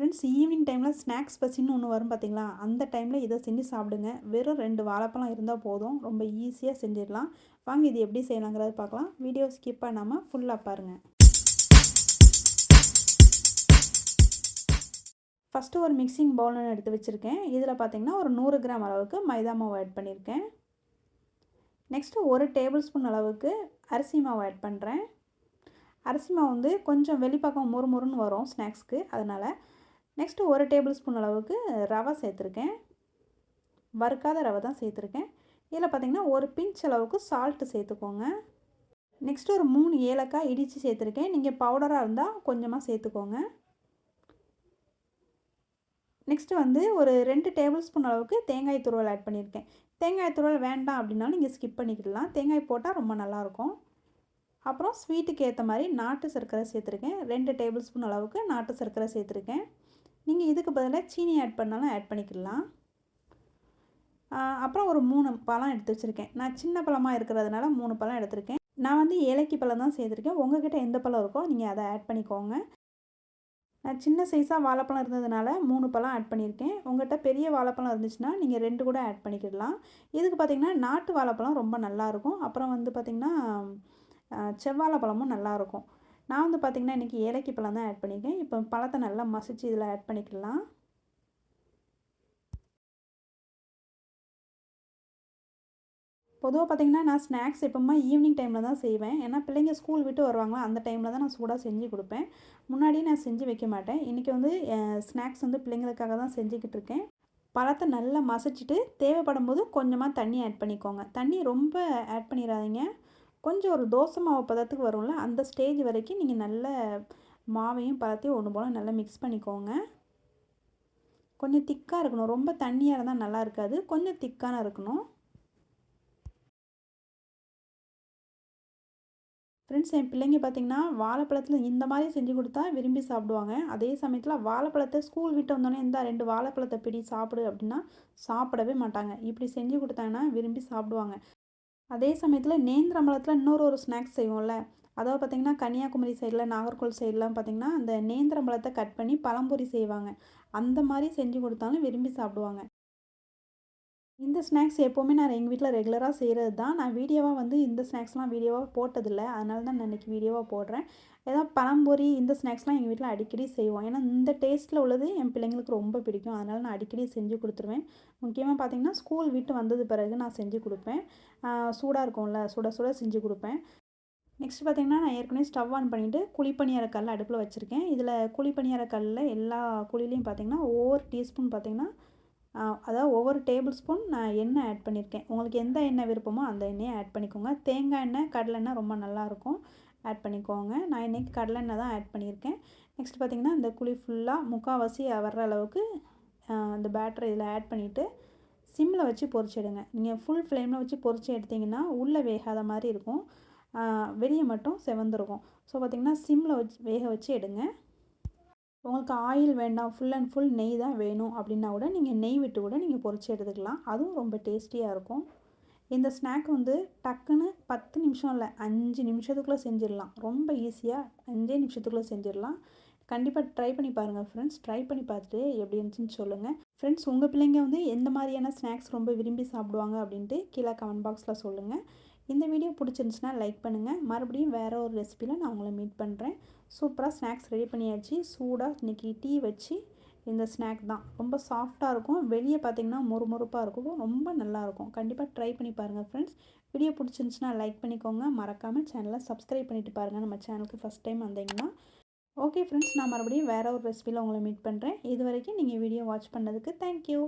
Friends evening டைமில் snacks பசின்னு ஒன்று வரும் பார்த்தீங்களா அந்த டைமில் இதை செஞ்சு சாப்பிடுங்க. வெறும் ரெண்டு வாழைப்பழம் இருந்தால் போதும். ரொம்ப ஈஸியாக செஞ்சிடலாம். வாங்க இது எப்படி செய்யலாங்கிறத பார்க்கலாம். வீடியோ ஸ்கிப் பண்ணாமல் ஃபுல்லாக பாருங்கள் ஃபஸ்ட்டு ஒரு மிக்சிங் பவுல்னு எடுத்து வச்சுருக்கேன். இதில் பார்த்தீங்கன்னா ஒரு நூறு கிராம் அளவுக்கு மைதா மாவு ஆட் பண்ணியிருக்கேன் நெக்ஸ்ட்டு ஒரு டேபிள் ஸ்பூன் அளவுக்கு அரிசி மாவு ஆட் பண்ணுறேன் அரிசி மாவு வந்து கொஞ்சம் வெளிப்பக்கம் முறுமுறுன்னு வரும் ஸ்நாக்ஸ்க்கு அதனால் நெக்ஸ்ட்டு ஒரு டேபிள் ஸ்பூன் அளவுக்கு ரவை சேர்த்துருக்கேன். வறுக்காத ரவை தான் சேர்த்துருக்கேன். இதில் பார்த்திங்கன்னா ஒரு பிஞ்ச் அளவுக்கு சால்ட்டு சேர்த்துக்கோங்க. நெக்ஸ்ட்டு ஒரு மூணு ஏலக்காய் இடித்து சேர்த்துருக்கேன். நீங்கள் பவுடராக இருந்தால் கொஞ்சமாக சேர்த்துக்கோங்க. நெக்ஸ்ட்டு வந்து ஒரு ரெண்டு டேபிள் ஸ்பூன் அளவுக்கு தேங்காய் துருவல் ஆட் பண்ணியிருக்கேன். தேங்காய் துருவல் வேண்டாம் அப்படின்னாலும் நீங்கள் ஸ்கிப் பண்ணிக்கிடலாம். தேங்காய் போட்டால் ரொம்ப நல்லாயிருக்கும். அப்புறம் ஸ்வீட்டுக்கு ஏற்ற மாதிரி நாட்டு சர்க்கரை சேர்த்துருக்கேன். ரெண்டு டேபிள் ஸ்பூன் அளவுக்கு நாட்டு சர்க்கரை சேர்த்துருக்கேன். நீங்கள் இதுக்கு பதிலாக சீனி ஆட் பண்ணாலும் ஆட் பண்ணிக்கலாம். அப்புறம் ஒரு மூணு பழம் எடுத்து வச்சுருக்கேன். நான் சின்ன பழமாக இருக்கிறதுனால மூணு பழம் எடுத்திருக்கேன். நான் வந்து ஏலக்கி பழம் தான் சேர்த்துருக்கேன். உங்கள்கிட்ட எந்த பழம் இருக்கோ நீங்கள் அதை ஆட் பண்ணிக்கோங்க. நான் சின்ன சைஸாக வாழைப்பழம் இருந்ததுனால மூணு பழம் ஆட் பண்ணியிருக்கேன். உங்கள்கிட்ட பெரிய வாழைப்பழம் இருந்துச்சுன்னா நீங்கள் ரெண்டு கூட ஆட் பண்ணிக்கிடலாம். இதுக்கு பார்த்திங்கன்னா நாட்டு வாழைப்பழம் ரொம்ப நல்லாயிருக்கும் அப்புறம் வந்து பார்த்திங்கன்னா செவ்வாழை பழமும் நல்லாயிருக்கும் நான் வந்து பார்த்திங்கன்னா இன்றைக்கி ஏலக்கி பழம் தான் ஆட் பண்ணியிருக்கேன் இப்போ பழத்தை நல்லா மசிச்சு இதில் ஆட் பண்ணிக்கலாம். பொதுவாக பார்த்திங்கன்னா நான் ஸ்நாக்ஸ் எப்போமா ஈவினிங் டைமில் தான் செய்வேன். ஏன்னா பிள்ளைங்க ஸ்கூல் விட்டு வருவாங்களா அந்த டைமில் தான் நான் சூடாக செஞ்சு கொடுப்பேன். முன்னாடியே நான் செஞ்சு வைக்க மாட்டேன். இன்றைக்கி வந்து ஸ்நாக்ஸ் வந்து பிள்ளைங்களுக்காக தான் செஞ்சுக்கிட்டு இருக்கேன். பழத்தை நல்லா மசிச்சுட்டு தேவைப்படும் போது கொஞ்சமாக தண்ணி ஆட் பண்ணிக்கோங்க. தண்ணி ரொம்ப ஆட் பண்ணிடாதீங்க. கொஞ்சம் ஒரு தோசை மாவு பதத்துக்கு வரும்ல அந்த ஸ்டேஜ் வரைக்கும் நீங்கள் நல்ல மாவையும் பதத்தையும் ஒன்று போல் நல்லா மிக்ஸ் பண்ணிக்கோங்க. கொஞ்சம் திக்காக இருக்கணும். ரொம்ப தண்ணியாக இருந்தால் நல்லா இருக்காது. கொஞ்சம் திக்கான இருக்கணும். ஃப்ரெண்ட்ஸ் என் பிள்ளைங்க பார்த்திங்கன்னா வாழைப்பழத்தில் இந்த மாதிரி செஞ்சு கொடுத்தா விரும்பி சாப்பிடுவாங்க. அதே சமயத்தில் வாழைப்பழத்தை ஸ்கூல் விட்டு வந்தோடனே இந்த ரெண்டு வாழைப்பழத்தை பிடி சாப்பிடு அப்படின்னா சாப்பிடவே மாட்டாங்க. இப்படி செஞ்சு கொடுத்தாங்கன்னா விரும்பி சாப்பிடுவாங்க. அதே சமயத்தில் நேந்திரம்பழத்தில் இன்னொரு ஒரு ஸ்நாக்ஸ் செய்வோம்ல. அதாவது பார்த்திங்கன்னா கன்னியாகுமரி சைடில் நாகர்கோவில் சைட்லாம் பார்த்திங்கன்னா அந்த நேந்திரம்பழத்தை கட் பண்ணி பழம்பொரி செய்வாங்க. அந்த மாதிரி செஞ்சு கொடுத்தாலும் விரும்பி சாப்பிடுவாங்க. இந்த ஸ்நாக்ஸ் எப்போவுமே நான் எங்கள் வீட்டில் ரெகுலராக செய்கிறது தான். நான் வீடியோவாக வந்து இந்த ஸ்நாக்ஸ்லாம் வீடியோவாக போட்டதில்லை. அதனால தான் நான் இன்றைக்கி வீடியோவாக போடுறேன். ஏதாவது பழம்பொரி இந்த ஸ்நாக்ஸ்லாம் எங்கள் வீட்டில் அடிக்கடி செய்வோம். ஏன்னா இந்த டேஸ்ட்டில் உள்ளது என் பிள்ளைங்களுக்கு ரொம்ப பிடிக்கும். அதனால் நான் அடிக்கடி செஞ்சு கொடுத்துருவேன். முக்கியமாக பார்த்திங்கன்னா ஸ்கூல் விட்டு வந்தது பிறகு நான் செஞ்சு கொடுப்பேன். சூடாக இருக்கும்ல சுட சுட செஞ்சு கொடுப்பேன். நெக்ஸ்ட் பார்த்திங்கன்னா நான் ஏற்கனவே ஸ்டவ் ஆன் பண்ணிவிட்டு குழிப்பணியார கல் அடுப்பில் வச்சுருக்கேன். இதில் குழிப்பணியார கல்லில் எல்லா குழிலையும் பார்த்திங்கன்னா ஒவ்வொரு டீஸ்பூன் பார்த்திங்கன்னா அதாவது ஒவ்வொரு டேபிள் ஸ்பூன் நான் எண்ணெய் ஆட் பண்ணியிருக்கேன். உங்களுக்கு எந்த எண்ணெய் விருப்பமோ அந்த எண்ணெயை ஆட் பண்ணிக்கோங்க. தேங்காய் எண்ணெய் கடலெண்ணெய் ரொம்ப நல்லாயிருக்கும். ஆட் பண்ணிக்கோங்க. நான் இன்றைக்கி கடலெண்ணெய் தான் ஆட் பண்ணியிருக்கேன். நெக்ஸ்ட் பார்த்திங்கன்னா இந்த குழி ஃபுல்லாக முக்கால்வாசி வர்ற அளவுக்கு அந்த பேட்டரை இதில் ஆட் பண்ணிவிட்டு சிம்மில் வச்சு பொறிச்சிடுங்க நீங்கள் ஃபுல் ஃப்ளேமில் வச்சு பொறிச்சு எடுத்திங்கன்னா உள்ளே வேகாத மாதிரி இருக்கும். வெளியே மட்டும் செவந்துருக்கும். ஸோ பார்த்திங்கன்னா சிம்மில் வச்சு வேக வச்சு எடுங்க. உங்களுக்கு ஆயில் வேண்டாம் ஃபுல் அண்ட் ஃபுல் நெய் தான் வேணும் அப்படின்னா கூட நீங்கள் நெய் விட்டு கூட நீங்கள் பொறிச்சு எடுத்துக்கலாம். அதுவும் ரொம்ப டேஸ்டியாக இருக்கும். இந்த ஸ்நாக் வந்து டக்குன்னு பத்து நிமிஷம் இல்லை அஞ்சு நிமிஷத்துக்குள்ளே செஞ்சிடலாம். ரொம்ப ஈஸியாக அஞ்சே நிமிஷத்துக்குள்ளே செஞ்சிடலாம். கண்டிப்பாக ட்ரை பண்ணி பாருங்கள் ஃப்ரெண்ட்ஸ் ட்ரை பண்ணி பார்த்துட்டு எப்படி இருந்துச்சுன்னு சொல்லுங்கள் ஃப்ரெண்ட்ஸ் உங்கள் பிள்ளைங்க வந்து எந்த மாதிரியான ஸ்நாக்ஸ் ரொம்ப விரும்பி சாப்பிடுவாங்க அப்படின்ட்டு கீழே கமெண்ட் பாக்ஸில் சொல்லுங்கள் இந்த வீடியோ பிடிச்சிருந்துச்சுன்னா லைக் பண்ணுங்கள் மறுபடியும் வேறு ஒரு ரெசிப்பியில் நான் உங்களை மீட் பண்ணுறேன் சூப்பராக ஸ்நாக்ஸ் ரெடி பண்ணியாச்சு. சூடாக இன்றைக்கி டீ வச்சு இந்த ஸ்நாக் தான். ரொம்ப சாஃப்டாக இருக்கும். வெளியே பார்த்திங்கன்னா மொறுமொறுப்பாக இருக்கும். ரொம்ப நல்லாயிருக்கும் கண்டிப்பாக ட்ரை பண்ணி பாருங்கள் ஃப்ரெண்ட்ஸ் வீடியோ பிடிச்சிருந்துச்சுன்னா லைக் பண்ணிக்கோங்க. மறக்காமல் சேனலை சப்ஸ்கிரைப் பண்ணிவிட்டு பாருங்கள் நம்ம சேனலுக்கு ஃபஸ்ட் டைம் வந்தீங்கன்னா. ஓகே ஃப்ரெண்ட்ஸ் நான் மறுபடியும் வேறு ஒரு ரெசிபியில் உங்களை மீட் பண்ணுறேன் இது வரைக்கும் நீங்கள் வீடியோ வாட்ச் பண்ணதுக்கு தேங்க்யூ